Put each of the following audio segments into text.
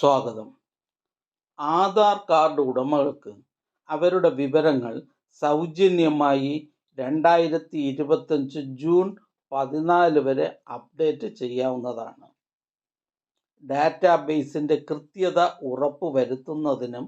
സ്വാഗതം. ആധാർ കാർഡ് ഉടമകൾക്ക് അവരുടെ വിവരങ്ങൾ സൗജന്യമായി രണ്ടായിരത്തി ഇരുപത്തഞ്ച് ജൂൺ പതിനാല് വരെ അപ്ഡേറ്റ് ചെയ്യാവുന്നതാണ്. ഡാറ്റാബേസിന്റെ കൃത്യത ഉറപ്പുവരുത്തുന്നതിനും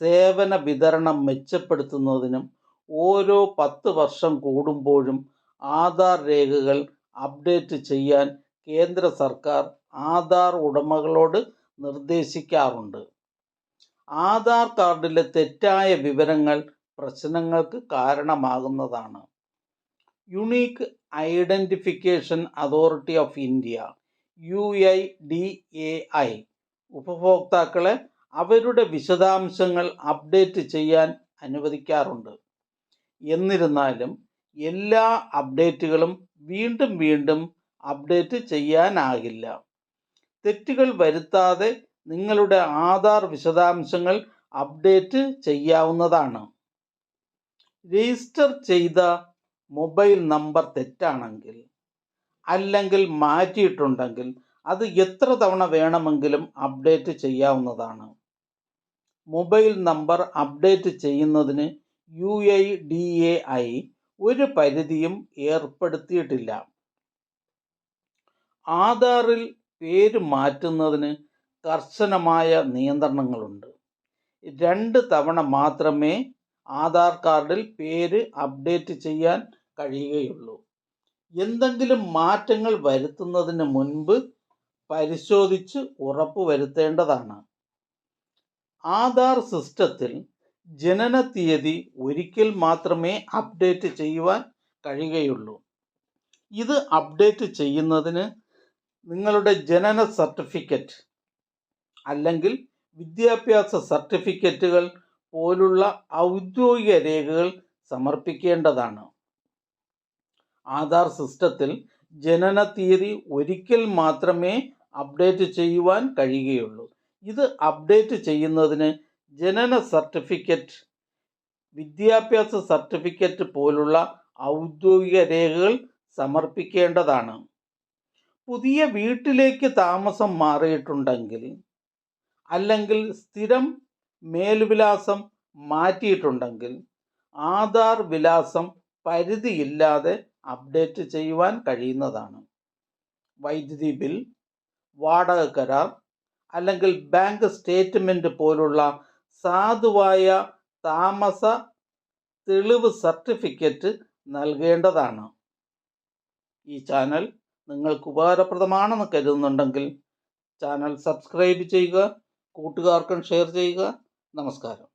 സേവന വിതരണം മെച്ചപ്പെടുത്തുന്നതിനും ഓരോ പത്ത് വർഷം കൂടുമ്പോഴും ആധാർ രേഖകൾ അപ്ഡേറ്റ് ചെയ്യാൻ കേന്ദ്ര സർക്കാർ ആധാർ ഉടമകളോട് നിർദ്ദേശിക്കാറുണ്ട്. ആധാർ കാർഡിലെ തെറ്റായ വിവരങ്ങൾ പ്രശ്നങ്ങൾക്ക് കാരണമാകുന്നതാണ്. Unique identification authority of India U I D A I. ഉപഭോക്താക്കളെ അവരുടെ വിശദാംശങ്ങൾ അപ്ഡേറ്റ് ചെയ്യാൻ അനുവദിക്കാറുണ്ട്. എന്നിരുന്നാലും എല്ലാ അപ്ഡേറ്റുകളും വീണ്ടും വീണ്ടും അപ്ഡേറ്റ് ചെയ്യാനാകില്ല. തെറ്റുകൾ വരുത്താതെ നിങ്ങളുടെ ആധാർ വിശദാംശങ്ങൾ അപ്ഡേറ്റ് ചെയ്യാവുന്നതാണ്. രജിസ്റ്റർ ചെയ്ത മൊബൈൽ നമ്പർ തെറ്റാണെങ്കിൽ അല്ലെങ്കിൽ മാറ്റിയിട്ടുണ്ടെങ്കിൽ അത് എത്ര തവണ വേണമെങ്കിലും അപ്ഡേറ്റ് ചെയ്യാവുന്നതാണ്. മൊബൈൽ നമ്പർ അപ്ഡേറ്റ് ചെയ്യുന്നതിന് U I D A I ഒരു പരിധിയും ഏർപ്പെടുത്തിയിട്ടില്ല. ആധാറിൽ പേര് മാറ്റുന്നതിന് കർശനമായ നിയന്ത്രണങ്ങളുണ്ട്. രണ്ട് തവണ മാത്രമേ ആധാർ കാർഡിൽ പേര് അപ്ഡേറ്റ് ചെയ്യാൻ കഴിയുകയുള്ളൂ. എന്തെങ്കിലും മാറ്റങ്ങൾ വരുത്തുന്നതിന് മുൻപ് പരിശോധിച്ച് ഉറപ്പുവരുത്തേണ്ടതാണ്. ആധാർ സിസ്റ്റത്തിൽ ജനന തീയതി ഒരിക്കൽ മാത്രമേ അപ്ഡേറ്റ് ചെയ്യുവാൻ കഴിയുകയുള്ളൂ. ഇത് അപ്ഡേറ്റ് ചെയ്യുന്നതിന് നിങ്ങളുടെ ജനന സർട്ടിഫിക്കറ്റ് അല്ലെങ്കിൽ വിദ്യാഭ്യാസ സർട്ടിഫിക്കറ്റുകൾ പോലുള്ള ഔദ്യോഗിക രേഖകൾ സമർപ്പിക്കേണ്ടതാണ്. ആധാർ സിസ്റ്റത്തിൽ ജനന തീയതി ഒരിക്കൽ മാത്രമേ അപ്ഡേറ്റ് ചെയ്യുവാൻ കഴിയുകയുള്ളൂ. ഇത് അപ്ഡേറ്റ് ചെയ്യുന്നതിന് ജനന സർട്ടിഫിക്കറ്റ് വിദ്യാഭ്യാസ സർട്ടിഫിക്കറ്റ് പോലുള്ള ഔദ്യോഗിക രേഖകൾ സമർപ്പിക്കേണ്ടതാണ്. പുതിയ വീട്ടിലേക്ക് താമസം മാറിയിട്ടുണ്ടെങ്കിൽ അല്ലെങ്കിൽ സ്ഥിരം മേൽവിലാസം മാറ്റിയിട്ടുണ്ടെങ്കിൽ ആധാർ വിലാസം പരിധിയില്ലാതെ അപ്ഡേറ്റ് ചെയ്യുവാൻ കഴിയുന്നതാണ്. വൈദ്യുതി ബിൽ വാടക കരാർ അല്ലെങ്കിൽ ബാങ്ക് സ്റ്റേറ്റ്മെന്റ് പോലുള്ള സാധുവായ താമസ തെളിവ് സർട്ടിഫിക്കറ്റ് നൽകേണ്ടതാണ്. ഈ ചാനൽ നിങ്ങൾക്ക് ഉപകാരപ്രദമാണെന്ന് കരുതുന്നുണ്ടെങ്കിൽ ചാനൽ സബ്സ്ക്രൈബ് ചെയ്യുക കൂട്ടുകാർക്കും ഷെയർ ചെയ്യുക. നമസ്കാരം.